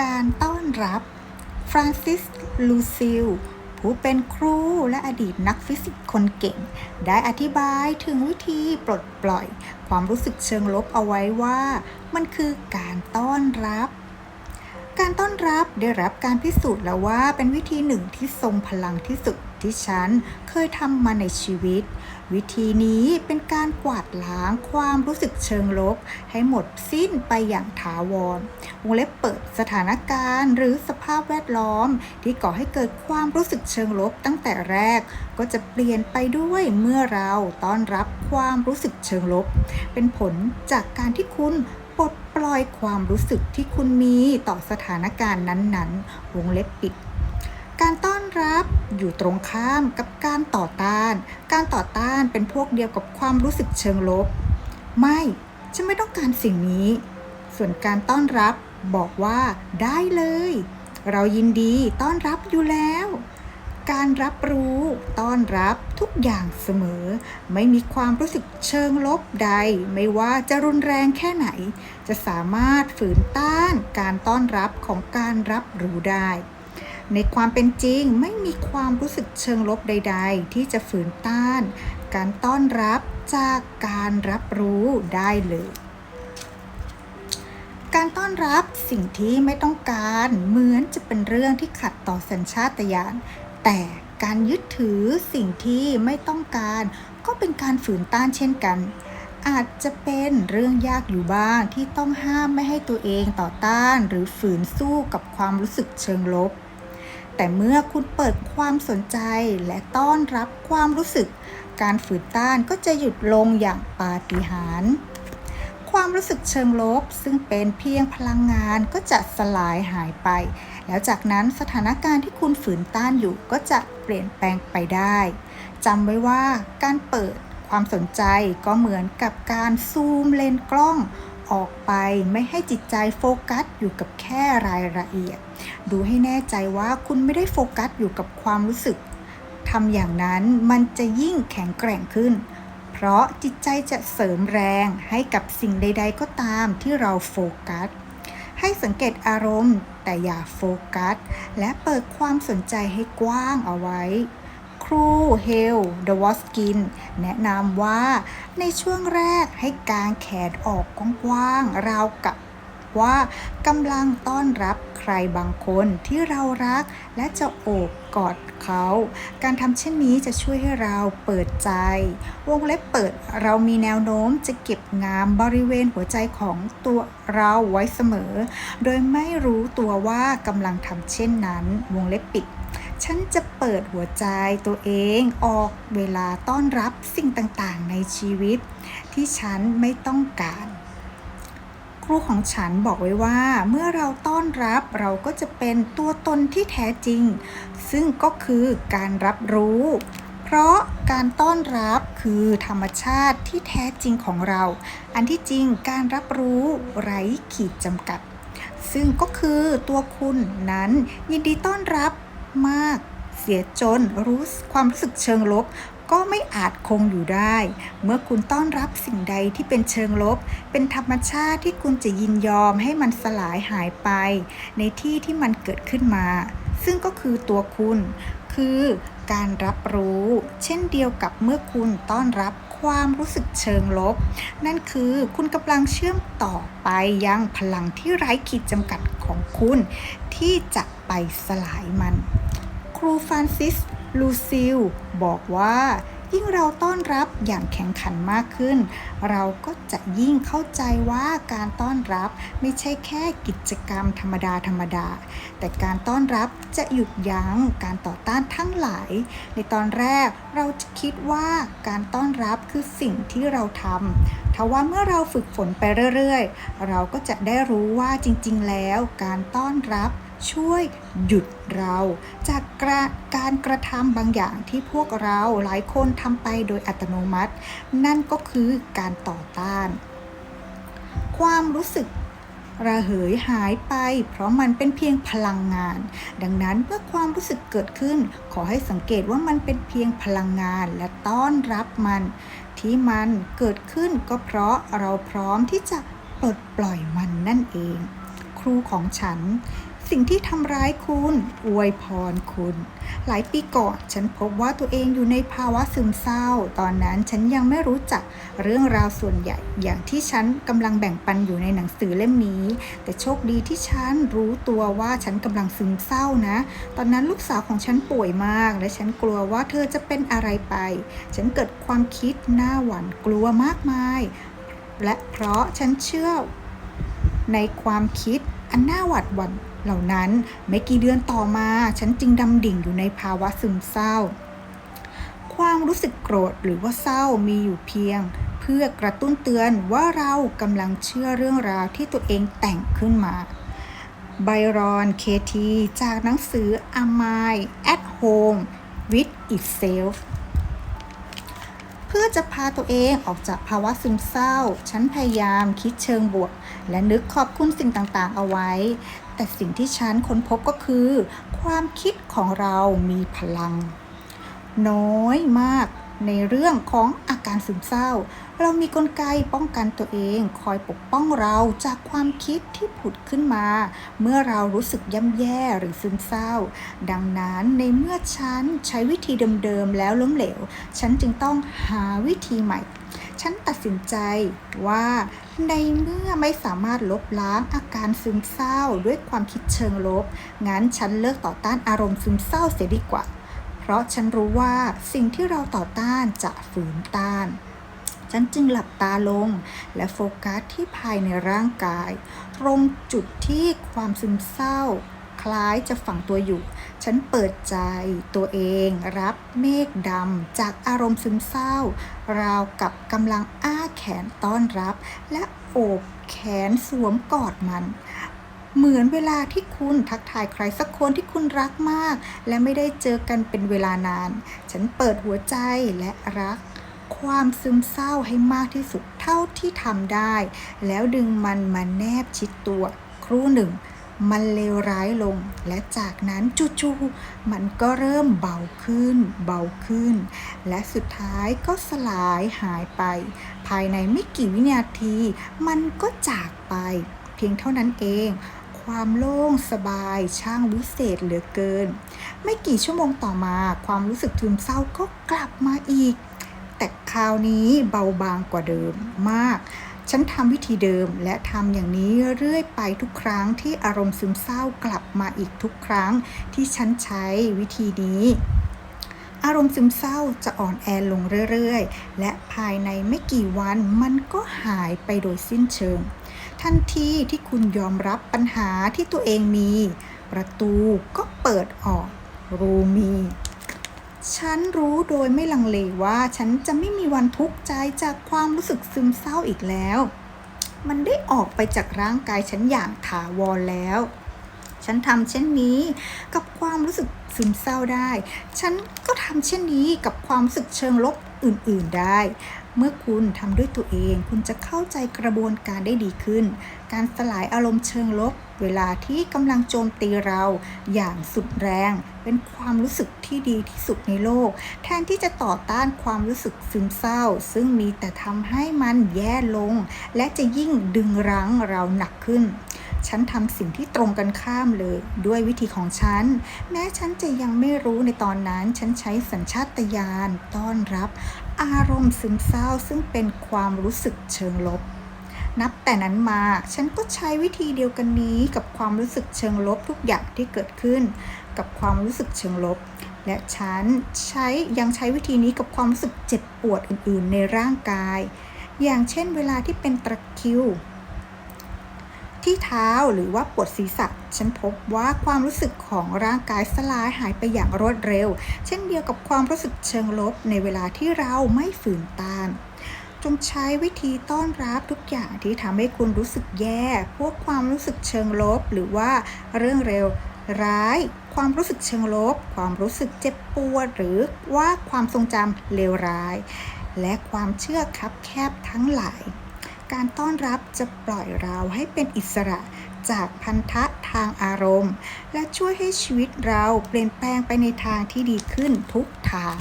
การต้อนรับฟรานซิส ลูซิล ผู้เป็นครูและอดีตนักฟิสิกส์คนเก่ง ได้อธิบายถึงวิธีปลดปล่อย ความรู้สึกเชิงลบเอาไว้ว่า มันคือการต้อนรับ การต้อนรับได้รับการพิสูจน์แล้วว่าเป็นวิธีหนึ่งที่ทรงพลังที่สุดที่ฉันเคยทำมาในชีวิต วิธีนี้เป็นการกวาดล้างความรู้สึกเชิงลบ ให้หมดสิ้นไปอย่างถาวร วงเล็บเปิดสถานการณ์ หรือสภาพแวดล้อม ที่ก่อให้เกิดความรู้สึกเชิงลบตั้งแต่แรก ก็จะเปลี่ยนไปด้วยเมื่อเราต้อนรับความรู้สึกเชิงลบ เป็นผลจากการที่คุณ ลอยความรู้สึกที่คุณมีต่อสถานการณ์นั้นๆ วงเล็บปิด การต้อนรับอยู่ตรงข้ามกับการต่อต้าน การต่อต้านเป็นพวกเดียวกับความรู้สึกเชิงลบ ไม่ฉันไม่ต้องการสิ่งนี้ ส่วนการต้อนรับบอกว่าได้เลย เรายินดีต้อนรับอยู่แล้ว การรับรู้ต้อนรับทุกอย่างเสมอ ไม่มีความรู้สึกเชิงลบใด ไม่ว่าจะรุนแรงแค่ไหน จะสามารถฝืนต้านการต้อนรับของการรับรู้ได้ ในความเป็นจริงไม่มีความรู้สึกเชิงลบใด ๆ ที่จะฝืนต้าน การต้อนรับจากการรับรู้ได้เลยการต้อนรับสิ่งที่ไม่ต้องการเหมือนจะเป็นเรื่องที่ขัดต่อสัญชาตญาณ แต่การยึดถือสิ่งที่ไม่ต้องการ ก็เป็นการฝืนต้านเช่นกัน อาจจะเป็นเรื่องยากอยู่บ้างที่ต้องห้ามไม่ให้ตัวเองต่อต้าน หรือฝืนสู้กับความรู้สึกเชิงลบ แต่เมื่อคุณเปิดความสนใจและต้อนรับความรู้สึก การฝืนต้านก็จะหยุดลงอย่างปาฏิหาริย์ความรู้สึกเชิงลบซึ่งเป็นเพียงพลังงานก็จะสลายหายไป แล้วจากนั้นสถานการณ์ที่คุณฝืนต้านอยู่ก็จะเปลี่ยนแปลงไปได้จำไว้ว่าการเปิดความสนใจก็เหมือนกับการซูมเลนส์กล้องออกไปไม่ให้จิตใจโฟกัสอยู่กับแค่รายละเอียด ดูให้แน่ใจว่าคุณไม่ได้โฟกัสอยู่กับความรู้สึกทำอย่างนั้นมันจะยิ่งแข็งแกร่งขึ้น เพราะจิตใจจะเสริมแรงให้กับสิ่งใด ๆ ก็ตามที่เราโฟกัส ให้สังเกตอารมณ์ แต่อย่าโฟกัส และเปิดความสนใจให้กว้างเอาไว้ ครูเฮลเดวอสกิน แนะนำว่าในช่วงแรกให้กางแขนออกกว้างๆราวกับ ว่ากำลังต้อนรับใครบางคนที่เรารักและจะโอบกอดเขา การทำเช่นนี้จะช่วยให้เราเปิดใจ วงเล็บเปิดเรามีแนวโน้มจะเก็บงามบริเวณหัวใจของตัวเราไว้เสมอ โดยไม่รู้ตัวว่ากำลังทำเช่นนั้น วงเล็บปิดฉันจะเปิดหัวใจตัวเองออกเวลาต้อนรับสิ่งต่างๆ ในชีวิต ที่ฉันไม่ต้องการ ครูของฉันบอกไว้ว่า เมื่อเราต้อนรับเราก็จะเป็นตัวตนที่แท้จริง ซึ่งก็คือการรับรู้ เพราะการต้อนรับคือธรรมชาติที่แท้จริงของเรา อันที่จริงการรับรู้ไร้ขีดจำกัด ซึ่งก็คือตัวคุณนั้นยินดีต้อนรับมากเสียจนรู้ความรู้สึกเชิงลบ ก็ไม่อาจคงอยู่ได้ เมื่อคุณต้อนรับสิ่งใดที่เป็นเชิงลบ เป็นธรรมชาติที่คุณจะยินยอมให้มันสลายหายไป ในที่ที่มันเกิดขึ้นมา ซึ่งก็คือตัวคุณ คือการรับรู้ เช่นเดียวกับเมื่อคุณต้อนรับความรู้สึกเชิงลบ นั่นคือคุณกำลังเชื่อมต่อไปยังพลังที่ไร้ขีดจำกัดของคุณ ที่จะไปสลายมัน ครูฟรานซิส ลูซิลบอกว่ายิ่งเราต้อนรับอย่างแข็งขันมากขึ้น เราก็จะยิ่งเข้าใจว่าการต้อนรับไม่ใช่แค่กิจกรรมธรรมดาธรรมดา แต่การต้อนรับจะหยุดยั้งการต่อต้านทั้งหลาย ในตอนแรกเราจะคิดว่าการต้อนรับคือสิ่งที่เราทำทว่าเมื่อเราฝึกฝนไปเรื่อยๆ เราก็จะได้รู้ว่าจริงๆ แล้วการต้อนรับ ช่วยหยุดเราจากกระการกระทำบางอย่างที่พวกเราหลายคนทำไปโดยอัตโนมัติ นั่นก็คือการต่อต้าน ความรู้สึกระเหยหายไป เพราะมันเป็นเพียงพลังงาน ดังนั้นเมื่อความรู้สึกเกิดขึ้น ขอให้สังเกตว่ามันเป็นเพียงพลังงานและต้อนรับมัน ที่มันเกิดขึ้นก็เพราะเราพร้อมที่จะปลดปล่อยมันนั่นเอง ครูของฉัน สิ่งที่ทำร้ายคุณอวยพรคุณ หลายปีก่อนฉันพบว่าตัวเองอยู่ในภาวะซึมเศร้า ตอนนั้นฉันยังไม่รู้จักเรื่องราวส่วนใหญ่ อย่างที่ฉันกำลังแบ่งปันอยู่ในหนังสือเล่มนี้ แต่โชคดีที่ฉันรู้ตัวว่าฉันกำลังซึมเศร้านะ ตอนนั้นลูกสาวของฉันป่วยมาก และฉันกลัวว่าเธอจะเป็นอะไรไป ฉันเกิดความคิดหน้าหวั่นกลัวมากมาย และเพราะฉันเชื่อในความคิดอันน่าหวาดหวั่น เหล่านั้นไม่กี่เดือนต่อมา ฉันจึงดำดิ่งอยู่ในภาวะซึมเศร้า ความรู้สึกโกรธหรือว่าเศร้ามีอยู่เพียง เพื่อกระตุ้นเตือนว่าเรากำลังเชื่อเรื่องราวที่ตัวเองแต่งขึ้นมาไบรอนเคทีจากหนังสือ Am I at Home with Itself พื่อจะพาตัวเองออกจากภาวะซึมเศร้า ฉันพยายามคิดเชิงบวก และนึกขอบคุณสิ่งต่างๆ เอาไว้ แต่สิ่งที่ฉันค้นพบก็คือ ความคิดของเรามีพลัง น้อยมาก ในเรื่องของอาการซึมเศร้า เรามีกลไกป้องกันตัวเอง คอยปกป้องเราจากความคิดที่ผุดขึ้นมา เมื่อเรารู้สึกย่ำแย่หรือซึมเศร้า ดังนั้นในเมื่อฉันใช้วิธีเดิมๆแล้วล้มเหลว ฉันจึงต้องหาวิธีใหม่ ฉันตัดสินใจว่าในเมื่อไม่สามารถลบล้างอาการซึมเศร้าด้วยความคิดเชิงลบ งั้นฉันเลิกต่อต้านอารมณ์ซึมเศร้าเสียดีกว่า เพราะฉันรู้ว่าสิ่งที่เราต่อต้านจะฝืนต้าน ฉันจึงหลับตาลง และโฟกัสที่ภายในร่างกาย ตรงจุดที่ความซึมเศร้า คล้ายจะฝังตัวอยู่ ฉันเปิดใจตัวเอง รับเมฆดำจากอารมณ์ซึมเศร้า ราวกับกำลังอ้าแขนต้อนรับ และโอบแขนสวมกอดมัน เหมือนเวลาที่คุณทักทายใครสักคนที่คุณรักมาก และไม่ได้เจอกันเป็นเวลานาน ฉันเปิดหัวใจและรัก ความซึมเศร้าให้มากที่สุดเท่าที่ทำได้ แล้วดึงมันมาแนบชิดตัว ครู่หนึ่ง มันเลวร้ายลง และจากนั้นจู่ๆมันก็เริ่มเบาขึ้น เบาขึ้น และสุดท้ายก็สลายหายไป ภายในไม่กี่วินาที มันก็จากไป เพียงเท่านั้นเอง ความโล่งสบายช่างวิเศษเหลือเกิน ไม่กี่ชั่วโมงต่อมา ความรู้สึกทึมเศร้าก็กลับมาอีก แต่คราวนี้เบาบางกว่าเดิมมาก ฉันทำวิธีเดิมและทำอย่างนี้เรื่อยไปทุกครั้งที่อารมณ์ซึมเศร้ากลับมาอีกทุกครั้งที่ฉันใช้วิธีนี้อารมณ์ซึมเศร้าจะอ่อนแอลงเรื่อย ๆ และภายในไม่กี่วันมันก็หายไปโดยสิ้นเชิง ทันทีที่คุณยอมรับปัญหาที่ตัวเองมี ประตูก็เปิดออก รูมี ฉันรู้โดยไม่ลังเลว่าฉันจะไม่มีวันทุกข์ใจจากความรู้สึกซึมเศร้าอีกแล้ว มันได้ออกไปจากร่างกายฉันอย่างถาวรแล้ว ฉันทำเช่นนี้กับความรู้สึกซึมเศร้าได้ ฉันก็ทำเช่นนี้กับความรู้สึกเชิงลบ อื่นๆได้ เมื่อคุณทำด้วยตัวเอง คุณจะเข้าใจกระบวนการได้ดีขึ้น การสลายอารมณ์เชิงลบ เวลาที่กำลังโจมตีเราอย่างสุดแรง เป็นความรู้สึกที่ดีที่สุดในโลก แทนที่จะต่อต้านความรู้สึกซึมเศร้า ซึ่งมีแต่ทำให้มันแย่ลง และจะยิ่งดึงรั้งเราหนักขึ้น ฉันทำสิ่งที่ตรงกันข้ามเลย ด้วยวิธีของฉัน แม้ฉันจะยังไม่รู้ในตอนนั้น ฉันใช้สัญชาตญาณต้อนรับ อารมณ์ซึมเศร้าซึ่งเป็นความรู้สึกเชิงลบ นับแต่นั้นมาฉันก็ใช้วิธีเดียวกันนี้กับความรู้สึกเชิงลบทุกอย่างที่เกิดขึ้น กับความรู้สึกเชิงลบ และฉันใช้ยังใช้วิธีนี้กับความรู้สึกเจ็บปวดอื่น ๆ ในร่างกาย อย่างเช่น เวลาที่เป็นตะคริว ที่เท้าหรือว่าปวดศีรษะ ฉันพบว่าความรู้สึกของร่างกายสลายหายไปอย่างรวดเร็ว เช่นเดียวกับความรู้สึกเชิงลบในเวลาที่เราไม่ฝืนต้านจงใช้วิธีต้อนรับทุกอย่างที่ทำให้คุณรู้สึกแย่ พวกความรู้สึกเชิงลบ หรือว่าเรื่องเร็ว ร้าย ความรู้สึกเชิงลบ ความรู้สึกเจ็บปวด หรือว่าความทรงจำเลวร้าย และความเชื่อคับแคบทั้งหลาย การต้อนรับจะปล่อยเราให้เป็นอิสระจากพันธะทางอารมณ์ และช่วยให้ชีวิตเราเปลี่ยนแปลงไปในทางที่ดีขึ้นทุกทาง